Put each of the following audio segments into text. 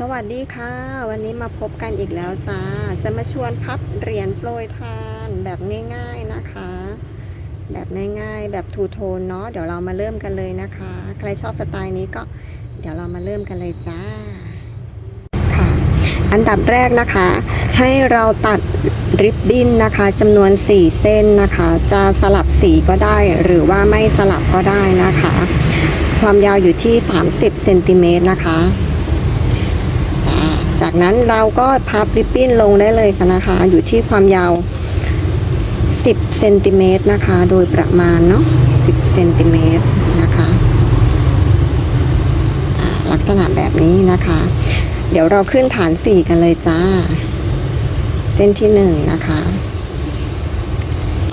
สวัสดีค่ะ วันนี้มาพบกันอีกแล้วจ้า จะมาชวนพับเหรียญโปรยทานแบบง่ายๆนะคะ แบบง่ายๆ แบบทูโทนเนาะเดี๋ยวเรามาเริ่มกันเลยนะคะ ใครชอบสไตล์นี้ก็เดี๋ยวเรามาเริ่มกันเลยจ้าค่ะ อันดับแรกนะคะ ให้เราตัดริบบิ้นนะคะจำนวน 4 เส้นนะคะ จะสลับสีก็ได้หรือว่าไม่สลับก็ได้นะคะ ความยาวอยู่ที่ 30เซนติเมตรนะคะ นั้นเราก็พับริบบิ้นลงได้เลยนนะคะ อยู่ที่ความยาว 10เซนติเมตรนะคะ โดยประมาณเนาะ10เซนติเมตรนะคะลักษณะแบบนี้นะคะ เดี๋ยวเราขึ้นฐานสี่กันเลยจ้า เส้นที่หนึ่งนะคะ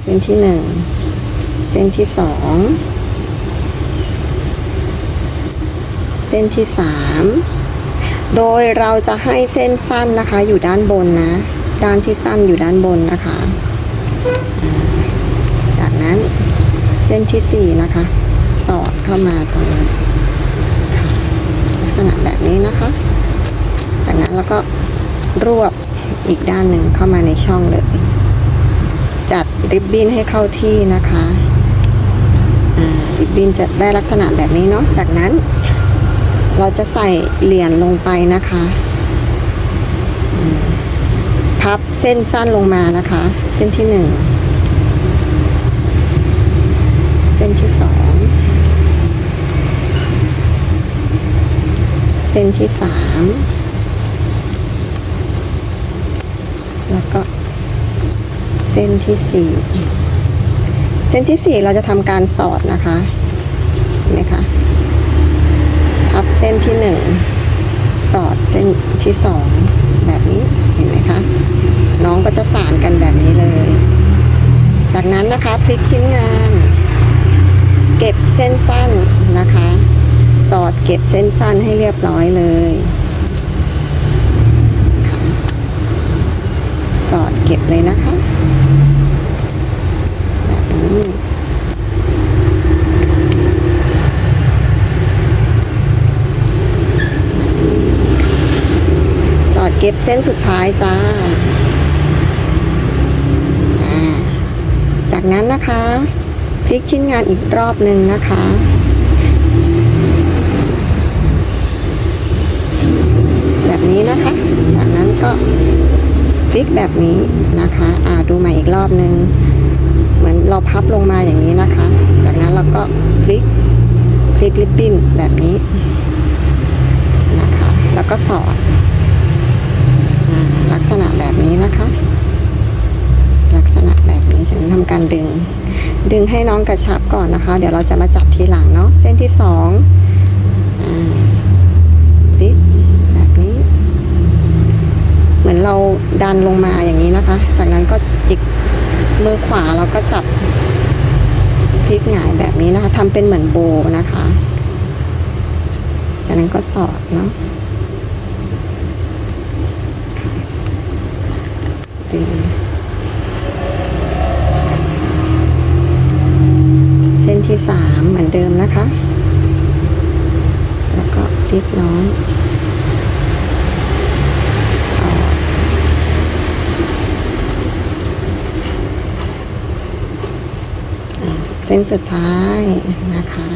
เส้นที่หนึ่งเส้นที่สองเส้นที่สาม โดยเราจะให้เส้นสั้นนะคะ อยู่ด้านบนนะ ด้านที่สั้นอยู่ด้านบนนะคะ จากนั้นเส้นที่สี่นะคะ สอดเข้ามาตรงนี้ลักษณะแบบนี้นะคะ จากนั้นเราก็รวบอีกด้านหนึ่งเข้ามาในช่องเลย จัดริบบิ้นให้เข้าที่นะคะริบบิ้นจะได้ลักษณะแบบนี้เนาะจากนั้น เราจะใส่เหรียญลงไปนะคะ พับเส้นสั้นลงมานะคะ เส้นที่หนึ่งเส้นที่สองเส้นที่สามแล้วก็เส้นที่สี่เส้นที่สี่เราจะทำการสอดนะคะเห็นไหมคะ พับเส้นที่หนึ่งสอดเส้นที่สองแบบนี้เห็นไหมคะ น้องก็จะสานกันแบบนี้เลย จากนั้นนะคะพลิกชิ้นงาน เก็บเส้นสั้นนะคะ สอดเก็บเส้นสั้นให้เรียบร้อยเลย สอดเก็บเลยนะคะแบบนี้ สอด เก็บเส้นสุดท้ายจ้า จากนั้นนะคะพลิกชิ้นงานอีกรอบหนึ่งนะคะแบบนี้นะคะ จากนั้นก็พลิกแบบนี้นะคะ อ่าดูใหม่อีกรอบหนึ่งเหมือนเราพับลงมาอย่างนี้นะคะ จากนั้นเราก็พลิก พลิกลิปปิ้นแบบนี้นะคะ แล้วก็สอด ลักษณะแบบนี้นะคะ ลักษณะแบบนี้ฉันทำการดึง ดึงให้น้องกระชับก่อนนะคะ เดี๋ยวเราจะมาจัดทีหลังเนาะเส้นที่สองอลิกแบบนี้ เหมือนเราดันลงมาอย่างนี้นะคะ จากนั้นก็อีกมือขวาเราก็จับพลิกหงายแบบนี้นะคะทำเป็นเหมือนโบนะคะ จากนั้นก็สอดเนาะ ดึงเส้นที่สามเหมือนเดิมนะคะ แล้วก็พลิกน้องสอดเส้นสุดท้ายนะคะ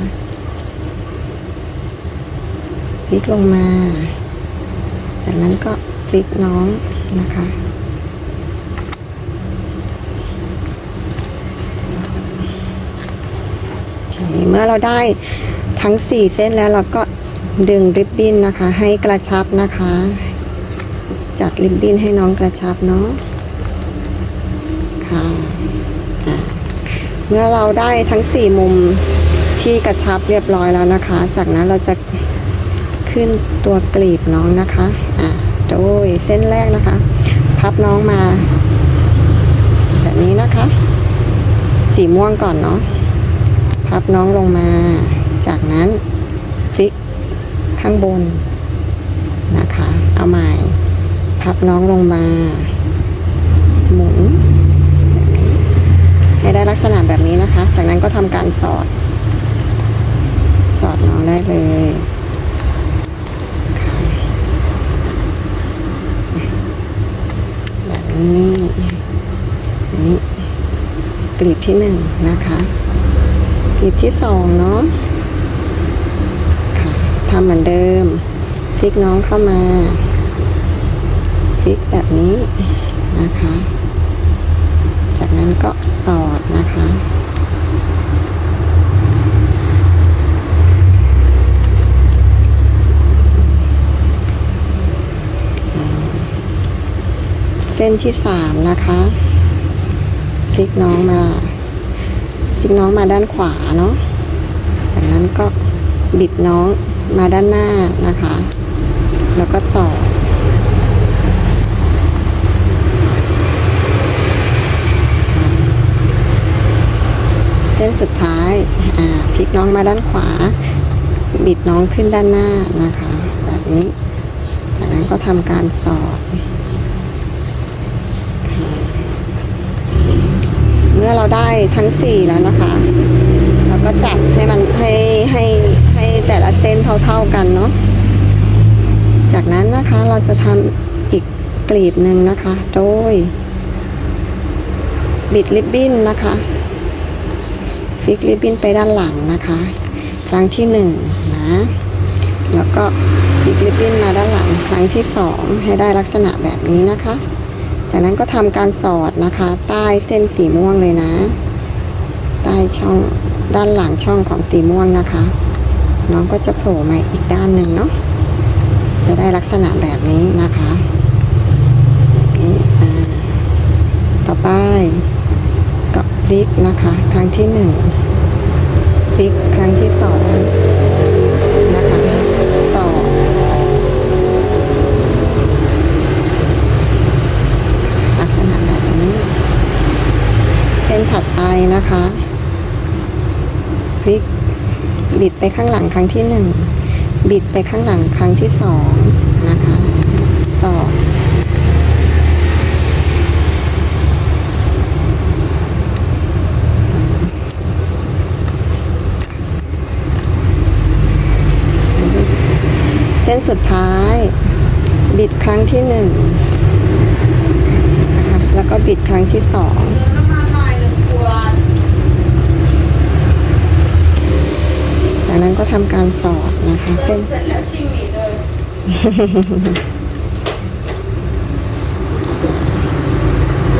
พลิกลงมา จากนั้นก็พลิกน้องนะคะ โอ เมื่อเราได้ทั้ง 4 เส้นแล้วเราก็ดึงริบบิ้นนะคะ ให้กระชับนะคะ จัดริบบิ้นให้น้องกระชับเนาะค่ะอะเมื่อเราได้ทั้ง 4 มุมที่กระชับเรียบร้อยแล้วนะคะ จากนั้นเราจะขึ้นตัวกลีบน้องนะคะอะโดยเส้นแรกนะคะ พับน้องมา แบบนี้นะคะ สีม่วงก่อนเนาะ พับน้องลงมา จากนั้นพลิกข้างบนนะคะ เอาใหม่ พับน้องลงมา หมุน ให้ได้ลักษณะแบบนี้นะคะ จากนั้นก็ทำการสอด สอดน้องได้เลยแบบนี้ อันนี้กลีบที่หนึ่งนะคะ กลีบที่สองเนาะค่ะทำเหมือนเดิมพลิกน้องเข้ามาพลิกแบบนี้นะคะ จากนั้นก็สอดนะคะเส้นที่สามนะคะพลิกน้องมา พลิกน้องมาด้านขวาเนาะจากนั้นก็บิดน้องมาด้านหน้านะคะ แล้วก็สอดเส้นสุดท้ายพลิกน้องมาด้านขวา บิดน้องขึ้นด้านหน้านะคะ แบบนี้จากนั้นก็ทำการสอด เมื่อเราได้ทั้งสี่แล้วนะคะ เราก็จับให้มันให้ให้ให้แต่ละเส้นเท่าๆกันเนาะจากนั้นนะคะเราจะทำอีกกลีบหนึ่งนะคะ โดย บิดริบบิ้นนะคะพลิกริบบิ้นไปด้านหลังนะคะ ครั้งที่หนึ่งนะแล้วก็พลิกริบบิ้นมาด้านหลังครั้งที่สองให้ได้ลักษณะแบบนี้นะคะ จากนั้นก็ทำการสอดนะคะ ใต้เส้นสีม่วงเลยนะ ใต้ช่องด้านหลังช่องของสีม่วงนะคะ น้องก็จะโผล่มาอีกด้านหนึ่งเนาะจะได้ลักษณะแบบนี้นะคะต่อไปก็พลิกนะคะ ครั้งที่หนึ่งพลิกครั้งที่สองนะคะสอด ลักษณะแบบนี้ เส้น ถัดไปนะคะพลิกบิดไปข้างหลังครั้งที่หนึ่งบิดไปข้างหลังครั้งที่สองนะคะสองเส้นสุดท้าย บิดครั้งที่หนึ่งนะคะแล้วก็บิดครั้งที่สอง น้ำมันหน่อยหนึ่งขวด จากนั้นก็ทำการสอดนะคะเส้นเรีย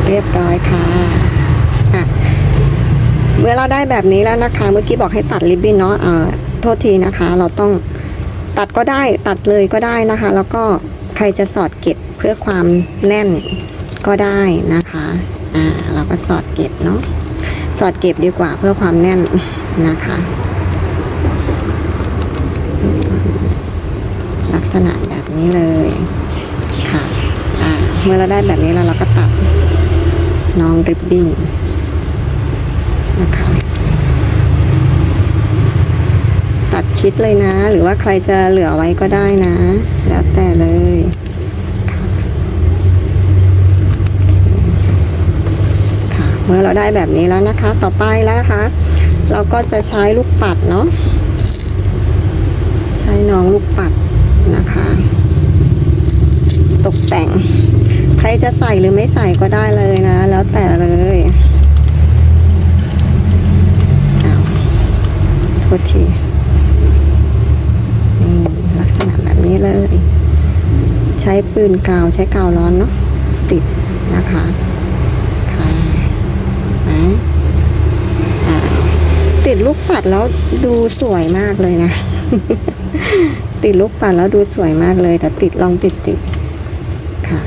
เรียบร้อยค่ะอะ เมื่อเราได้แบบนี้แล้วนะคะ เมื่อกี้บอกให้ตัดริบบิ้นเนาะเอ่อโทษทีนะคะ เราต้องตัดก็ได้ตัดเลยก็ได้นะคะ แล้วก็ใครจะสอดเก็บเพื่อความแน่นก็ได้นะคะ อ่า เราก็สอดเก็บเนาะสอดเก็บดีกว่าเพื่อความแน่นนะคะ ลัก ษณะแบบนี้เลยค่ะเมื่อเราได้แบบนี้แล้วเราก็ตัดน้องริบบิ้นนะคะตัดชิดเลยนะ หรือว่าใครจะเหลือไว้ก็ได้นะ แล้วแต่เลยค่ะค่ะเมื่อเราได้แบบนี้แล้วนะคะ ต่อไปแล้วนะคะ เราก็จะใช้ลูกปัดเนาะ ใช้น้องลูกปัด นะคะ ตกแต่ง ใครจะใส่หรือไม่ใส่ก็ได้เลยนะ แล้วแต่เลยอาวโทษทีนี่ลักษณะแบบนี้เลย ใช้ปืนกาวใช้กาวร้อนเนาะติดนะคะค่ะนะอ่าติดลูกปัดแล้วดูสวยมากเลยนะ ติดลูกปัดแล้วดูสวยมากเลยแต่ติดลองติดติดค่ะ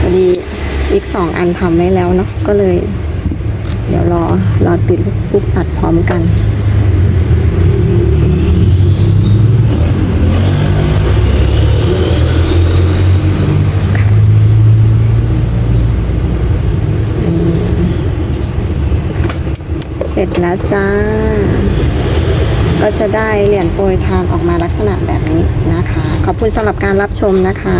พอดีอีกสองอันทำไว้แล้วเนาะก็เลย เดี๋ยวรอรอติดลูกปัดพร้อมกัน แล้วจ้า ก็จะได้เหรียญโปรยทานออกมาลักษณะแบบนี้นะคะ ขอบคุณสำหรับการรับชมนะคะ